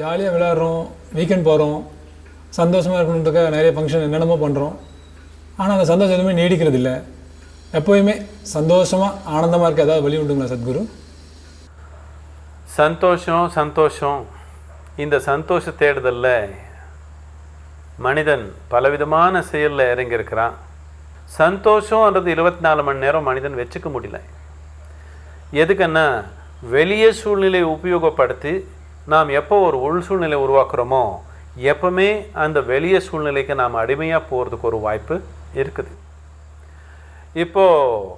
ஜாலியாக விளாட்றோம் வீக்கெண்ட் போகிறோம் சந்தோஷமாக இருக்கணுன்றதுக்காக நிறைய ஃபங்க்ஷன் என்னென்னமோ பண்ணுறோம் ஆனால் அந்த சந்தோஷம் எதுவுமே நீடிக்கிறது இல்லை எப்போயுமே சந்தோஷமாக ஆனந்தமாக இருக்க ஏதாவது வழி உண்டுங்களா சத்குரு? சந்தோஷம் சந்தோஷம். இந்த சந்தோஷ தேடுதலில் மனிதன் பலவிதமான செயலில் இறங்கியிருக்கிறான். சந்தோஷம்ன்றது இருபத்தி நாலு மணி நேரம் மனிதன் வச்சுக்க முடியல. எதுக்குன்னா வெளிய சூழ்நிலையை உபயோகப்படுத்தி நாம் எப்போ ஒரு உள் சூழ்நிலை உருவாக்குறோமோ எப்பவுமே அந்த வெளிய சூழ்நிலைக்கு நாம் அடிமையாக போகிறதுக்கு ஒரு வாய்ப்பு இருக்குது. இப்போது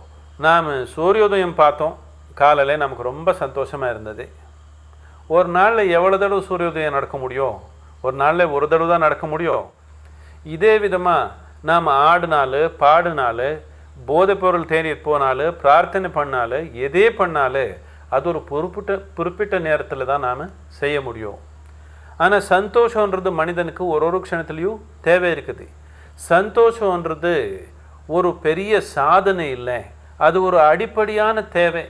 நாம் சூரியோதயம் பார்த்தோம். காலையில் நமக்கு ரொம்ப சந்தோஷமாக இருந்தது. ஒரு நாளில் எவ்வளோ தடவை சூரியோதயம் நடக்க முடியும்? ஒரு நாளில் ஒரு தடவை தான் நடக்க முடியும்? இதே விதமாக நாம் ஆடினாலு பாடினாலு போதைப்பொருள் தேடி போனாலும் பிரார்த்தனை பண்ணாலும் எதே பண்ணாலும் அது ஒரு குறிப்பிட்ட குறிப்பிட்ட நேரத்தில் தான் நாம் செய்ய முடியும். ஆனால் சந்தோஷன்றது மனிதனுக்கு ஒரு ஒரு க்ஷணத்துலேயும் தேவை இருக்குது. சந்தோஷன்றது ஒரு பெரிய சாதனை இல்லை. அது ஒரு அடிப்படையான தேவை.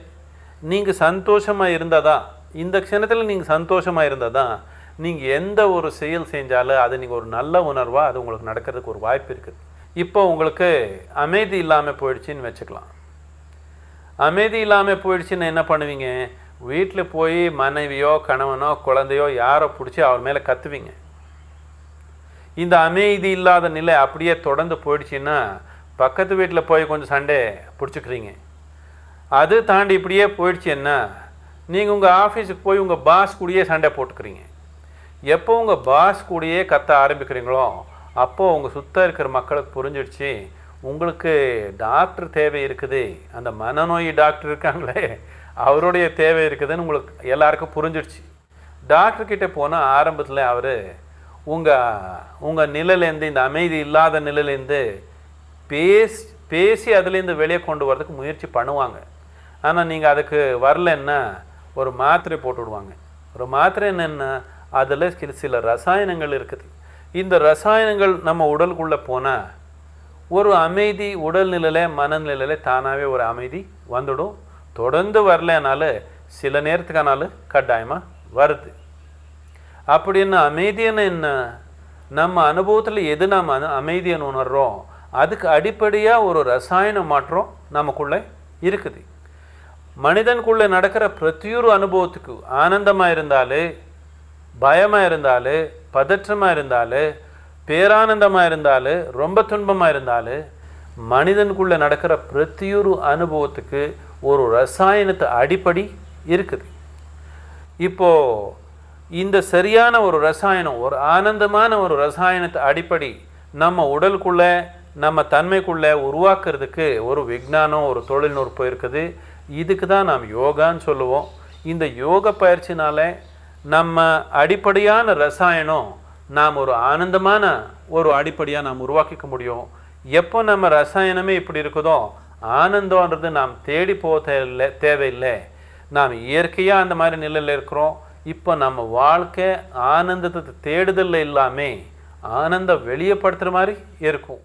நீங்கள் சந்தோஷமாக இருந்தால் தான் இந்த க்ஷணத்தில் நீங்கள் சந்தோஷமாக இருந்தால் தான் நீங்கள் எந்த ஒரு செயல் செஞ்சாலும் அது நீங்கள் ஒரு நல்ல உணர்வாக அது உங்களுக்கு நடக்கிறதுக்கு ஒரு வாய்ப்பு இருக்குது. இப்போ உங்களுக்கு அமைதி இல்லாமல் போயிடுச்சின்னு வச்சுக்கலாம். அமைதி இல்லாமல் போயிடுச்சுன்னு என்ன பண்ணுவீங்க? வீட்டில் போய் மனைவியோ கணவனோ குழந்தையோ யாரோ பிடிச்சி அவர் மேலே கத்துவீங்க. இந்த அமைதி இல்லாத நிலை அப்படியே தொடர்ந்து போயிடுச்சுன்னா பக்கத்து வீட்டில் போய் கொஞ்சம் சண்டே பிடிச்சிக்கிறீங்க. அது தாண்டி இப்படியே போயிடுச்சுன்னா நீங்கள் உங்கள் ஆஃபீஸுக்கு போய் உங்கள் பாஸ் கூடயே சண்டை போட்டுக்கிறீங்க. எப்போ உங்கள் பாஸ் கூடயே கத்த ஆரம்பிக்கிறீங்களோ அப்போது உங்கள் சுத்த இருக்கிற மக்களுக்கு புரிஞ்சிடுச்சு உங்களுக்கு டாக்டர் தேவை இருக்குது. அந்த மனநோய் டாக்டர் இருக்காங்களே அவருடைய தேவை இருக்குதுன்னு உங்களுக்கு எல்லாருக்கும் புரிஞ்சிடுச்சு. டாக்டர்கிட்ட போனால் ஆரம்பத்தில் அவர் உங்கள் உங்கள் நிலையிலேருந்து இந்த அமைதி இல்லாத நிலையிலேருந்து பேசி பேசி அதுலேருந்து வெளியே கொண்டு வரதுக்கு முயற்சி பண்ணுவாங்க. ஆனால் நீங்கள் அதுக்கு வரலன்னா ஒரு மாத்திரை போட்டு விடுவாங்க. ஒரு மாத்திரை என்னென்னா அதில் சில சில ரசாயனங்கள் இருக்குது. இந்த ரசாயனங்கள் நம்ம உடலுக்குள்ளே போனால் ஒரு அமைதி உடல்நிலையில் மனநிலையில் தானாகவே ஒரு அமைதி வந்துடும். தொடர்ந்து வரலனால சில நேரத்துக்கானாலும் கட்டாயமாக வருது. அப்படின்னு அமைதின்னு என்ன? நம்ம அனுபவத்தில் எது நாம் அனு அமைதின்னு உணர்றோம்? அதுக்கு அடிப்படையாக ஒரு ரசாயன மாற்றம் நமக்குள்ளே இருக்குது. மனிதனுக்குள்ளே நடக்கிற பிரத்தியொரு அனுபவத்துக்கு ஆனந்தமாக இருந்தாலே பயமாக இருந்தாலும் பதற்றமாக இருந்தாலே பேரானந்தமாக இருந்தாலும் ரொம்ப துன்பமாக இருந்தாலும் மனிதனுக்குள்ளே நடக்கிற பிரத்தியொரு அனுபவத்துக்கு ஒரு ரசாயனத்து அடிப்படை இருக்குது. இப்போது இந்த சரியான ஒரு ரசாயனம் ஒரு ஆனந்தமான ஒரு ரசாயனத்து அடிப்படை நம்ம உடலுக்குள்ளே நம்ம தன்மைக்குள்ளே உருவாக்குறதுக்கு ஒரு விஞ்ஞானம் ஒரு தொழில்நுட்பம் இருக்குது. இதுக்கு தான் நாம் யோகான்னு சொல்லுவோம். இந்த யோக பயிற்சினால நம்ம அடிப்படையான ரசாயனம் நாம் ஒரு ஆனந்தமான ஒரு அடிப்படையாக நாம் உருவாக்கிக்க முடியும். எப்போ நம்ம ரசாயனமே இப்படி இருக்குதோ ஆனந்தம்ன்றது நாம் தேடி போக தேவையில்லை தேவையில்லை. நாம் இயற்கையாக அந்த மாதிரி நிலையில் இருக்கிறோம். இப்போ நம்ம வாழ்க்கை ஆனந்தத்தை தேடுதலில் இல்லாமல் ஆனந்தம் வெளியப்படுத்துகிற மாதிரி இருக்கும்.